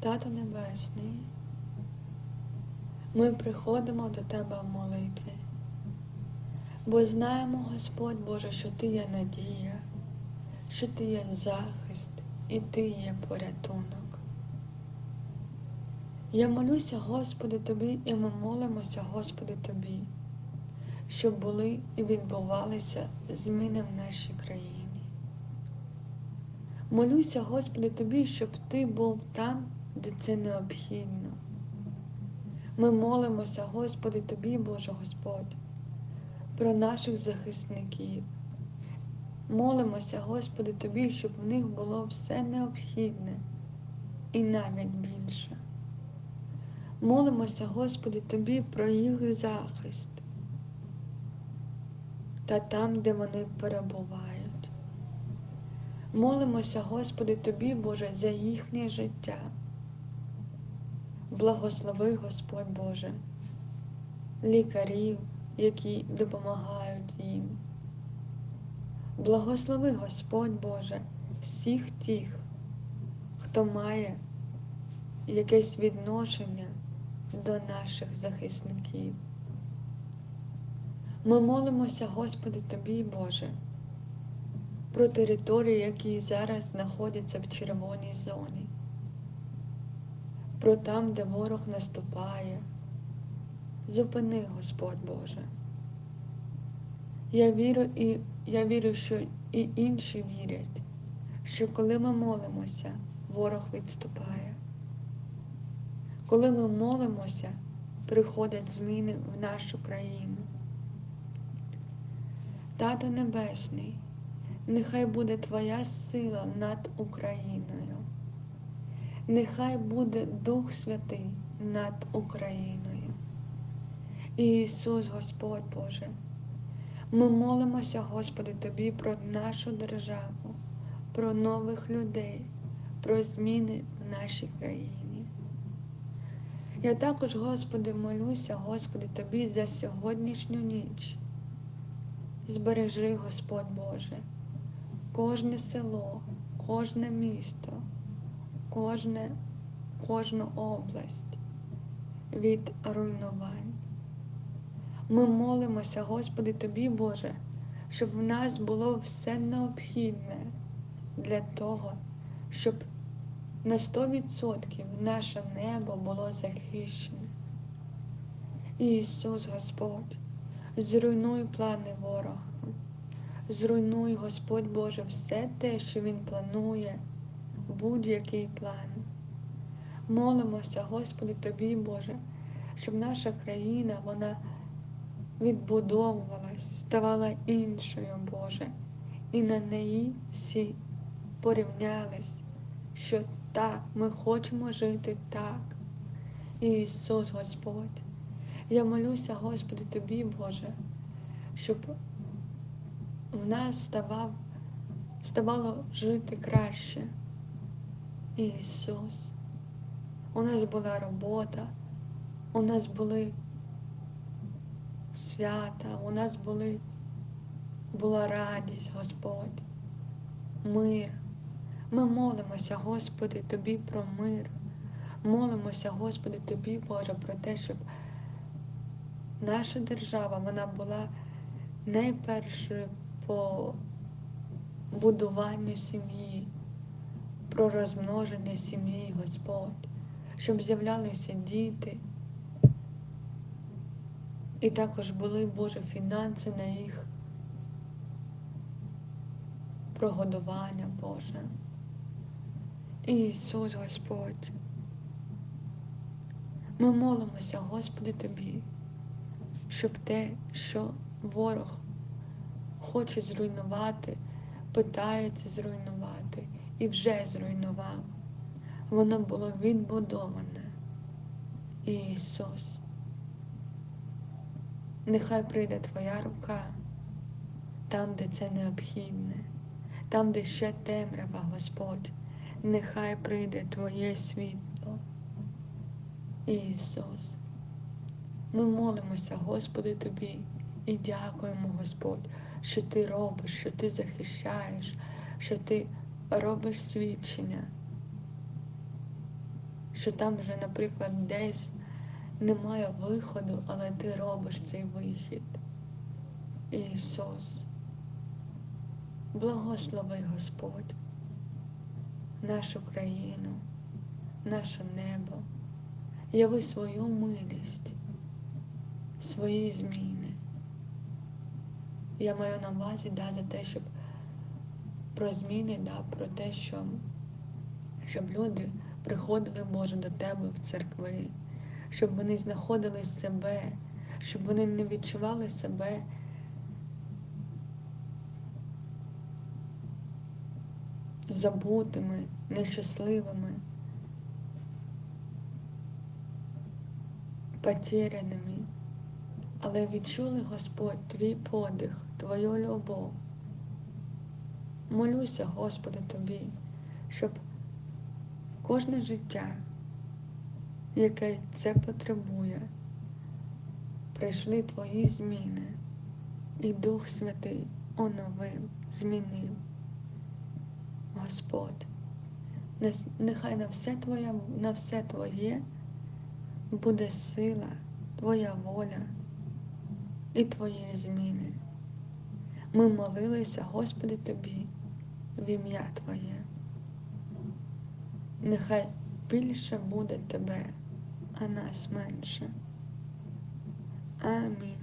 Тато Небесний, ми приходимо до Тебе в молитві, бо знаємо, Господь Боже, що Ти є надія, що Ти є захист і Ти є порятунок. Я молюся, Господи, Тобі, і ми молимося, Господи, Тобі, щоб були і відбувалися зміни в нашій країні. Молюся, Господи, Тобі, щоб Ти був там, де це необхідно. Ми молимося, Господи, Тобі, Боже Господь, про наших захисників. Молимося, Господи, Тобі, щоб в них було все необхідне і навіть більше. Молимося, Господи, Тобі про їх захист та там, де вони перебувають. Молимося, Господи, Тобі, Боже, за їхнє життя. Благослови, Господь Боже, лікарів, які допомагають їм. Благослови, Господь Боже, всіх тих, хто має якесь відношення до наших захисників. Ми молимося, Господи, Тобі, Боже про території, які зараз знаходяться в червоній зоні, про там, де ворог наступає. Зупини, Господь Боже. Я вірю, і я вірю, що і інші вірять, що коли ми молимося, ворог відступає. Коли ми молимося, приходять зміни в нашу країну. Тато Небесний нехай буде Твоя сила над Україною. Нехай буде Дух Святий над Україною. Ісус Господь Боже, ми молимося, Господи, Тобі про нашу державу, про нових людей, про зміни в нашій країні. Я також, Господи, молюся, Господи, Тобі за сьогоднішню ніч. Збережи, Господь Боже кожне село, кожне місто, кожне, кожну область від руйнувань. Ми молимося, Господи, Тобі, Боже, щоб в нас було все необхідне для того, щоб на 100% наше небо було захищене. Ісус Господь, зруйнуй плани ворога. Зруйнуй, Господь Боже, все те, що Він планує, будь-який план. Молимося, Господи, Тобі, Боже, щоб наша країна вона відбудовувалась, ставала іншою, Боже, і на неї всі порівнялись, що так, ми хочемо жити так. Ісус Господь. Я молюся, Господи, Тобі, Боже, щоб в нас ставав, ставало жити краще. Ісус. У нас була робота, у нас були свята, у нас були, була радість, Господь, мир. Ми молимося, Господи, Тобі про мир. Молимося, Господи, Тобі, Боже, про те, щоб наша держава вона була найпершою по будуванню сім'ї, про розмноження сім'ї, Господь, щоб з'являлися діти. І також були Боже фінанси на їх прогодування Боже. Ісус Господь. Ми молимося, Господи, Тобі, щоб те, що ворог хоче зруйнувати, питається зруйнувати і вже зруйнував. Воно було відбудоване. Ісус. Нехай прийде Твоя рука там, де це необхідне, там, де ще темрява, Господь, нехай прийде Твоє світло. Ісус. Ми молимося, Господи, Тобі, і дякуємо, Господь що ти робиш, що ти захищаєш, що ти робиш свідчення. що там вже, наприклад, десь немає виходу, але ти робиш цей вихід. Ісус, благослови Господь, нашу країну, наше небо, яви свою милість, свої зміни. Я маю на увазі да, за те, щоб про зміни, да, про те, що, щоб люди приходили, Боже, до Тебе в церкви, щоб вони знаходили себе, щоб вони не відчували себе. Забутими, нещасливими, потеряними, але відчули Господь твій подих, Твою любов. Молюся, Господи, Тобі, щоб кожне життя, яке це потребує, прийшли Твої зміни, і Дух Святий оновив, змінив. Господь, нехай на все Твоє, на все Твоє буде сила, Твоя воля і Твої зміни. Ми молилися, Господи, Тобі в ім'я Твоє. Нехай більше буде Тебе, а нас менше. Амінь.